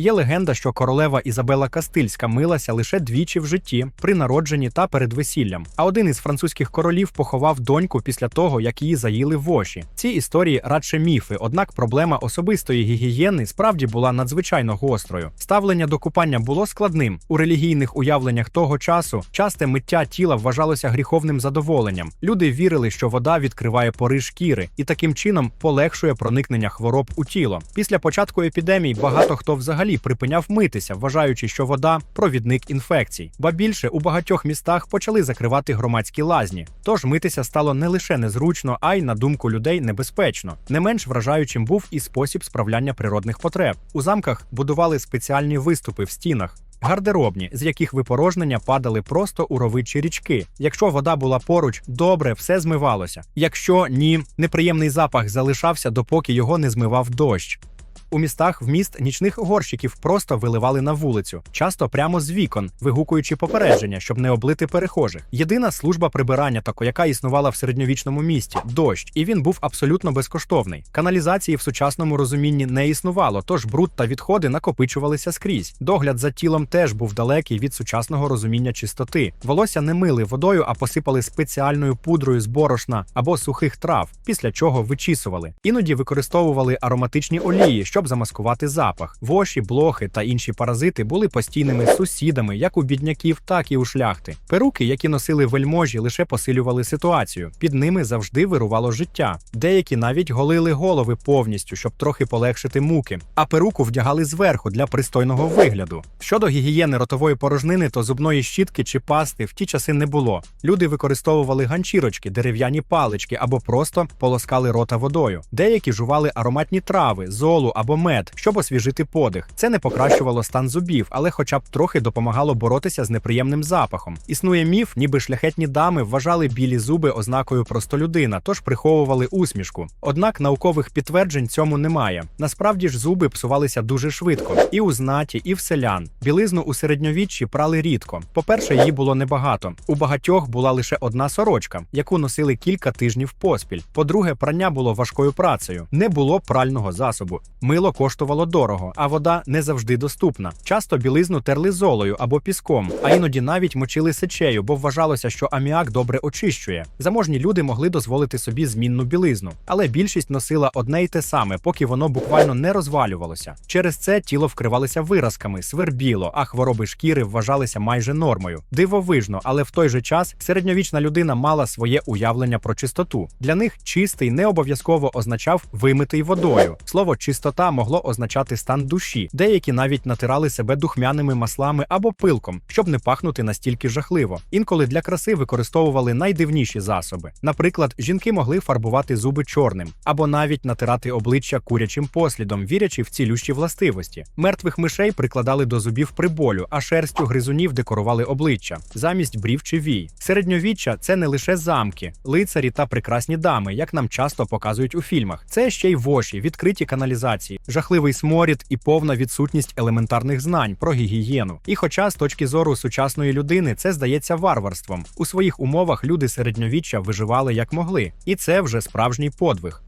Є легенда, що королева Ізабела Кастильська милася лише двічі в житті при народженні та перед весіллям. А один із французьких королів поховав доньку після того, як її заїли воші. Ці історії радше міфи, однак проблема особистої гігієни справді була надзвичайно гострою. Ставлення до купання було складним у релігійних уявленнях того часу. Часте миття тіла вважалося гріховним задоволенням. Люди вірили, що вода відкриває пори шкіри і таким чином полегшує проникнення хвороб у тіло. Після початку епідемій багато хто взагалі припиняв митися, вважаючи, що вода провідник інфекцій. Ба більше у багатьох містах почали закривати громадські лазні. Тож митися стало не лише незручно, а й на думку людей небезпечно. Не менш вражаючим був і спосіб справляння природних потреб. У замках будували спеціальні виступи в стінах. Гардеробні, з яких випорожнення падали просто у рови чи річки. Якщо вода була поруч, добре, все змивалося. Якщо ні, неприємний запах залишався, допоки його не змивав дощ. У містах вміст нічних горщиків просто виливали на вулицю, часто прямо з вікон, вигукуючи попередження, щоб не облити перехожих. Єдина служба прибирання, тако, яка існувала в середньовічному місті дощ, і він був абсолютно безкоштовний. Каналізації в сучасному розумінні не існувало, тож бруд та відходи накопичувалися скрізь. Догляд за тілом теж був далекий від сучасного розуміння чистоти. Волосся не мили водою, а посипали спеціальною пудрою з борошна або сухих трав, після чого вичісували. Іноді використовували ароматичні олії, щоб замаскувати запах. Воші, блохи та інші паразити були постійними сусідами як у бідняків, так і у шляхти. Перуки, які носили вельможі, лише посилювали ситуацію. Під ними завжди вирувало життя. Деякі навіть голили голови повністю, щоб трохи полегшити муки. А перуку вдягали зверху для пристойного вигляду. Щодо гігієни ротової порожнини, то зубної щітки чи пасти в ті часи не було. Люди використовували ганчірочки, дерев'яні палички або просто полоскали рота водою. Деякі жували ароматні трави, золу або мед, щоб освіжити подих. Це не покращувало стан зубів, але хоча б трохи допомагало боротися з неприємним запахом. Існує міф, ніби шляхетні дами вважали білі зуби ознакою простолюдина, тож приховували усмішку. Однак наукових підтверджень цьому немає. Насправді ж зуби псувалися дуже швидко, і у знаті, і в селян. Білизну у середньовіччі прали рідко. По-перше, її було небагато. У багатьох була лише одна сорочка, яку носили кілька тижнів поспіль. По-друге, прання було важкою працею. Не було прального засобу. Мило коштувало дорого, а вода не завжди доступна. Часто білизну терли золою або піском, а іноді навіть мочили сечею, бо вважалося, що аміак добре очищує. Заможні люди могли дозволити собі змінну білизну, але більшість носила одне й те саме, поки воно буквально не розвалювалося. Через це тіло вкривалося виразками, свербіло, а хвороби шкіри вважалися майже нормою. Дивовижно, але в той же час середньовічна людина мала своє уявлення про чистоту. Для них чистий не обов'язково означав вимитий водою. Слово чистота могло означати стан душі. Деякі навіть натирали себе духмяними маслами або пилком, щоб не пахнути настільки жахливо. Інколи для краси використовували найдивніші засоби. Наприклад, жінки могли фарбувати зуби чорним або навіть натирати обличчя курячим послідом, вірячи в цілющі властивості. Мертвих мишей прикладали до зубів при болю, а шерстю гризунів декорували обличчя замість брів чи вій. Середньовіччя це не лише замки, лицарі та прекрасні дами, як нам часто показують у фільмах. Це ще й воші, відкриті каналізації, жахливий сморід і повна відсутність елементарних знань про гігієну. І хоча з точки зору сучасної людини це здається варварством, у своїх умовах люди середньовіччя виживали як могли, і це вже справжній подвиг.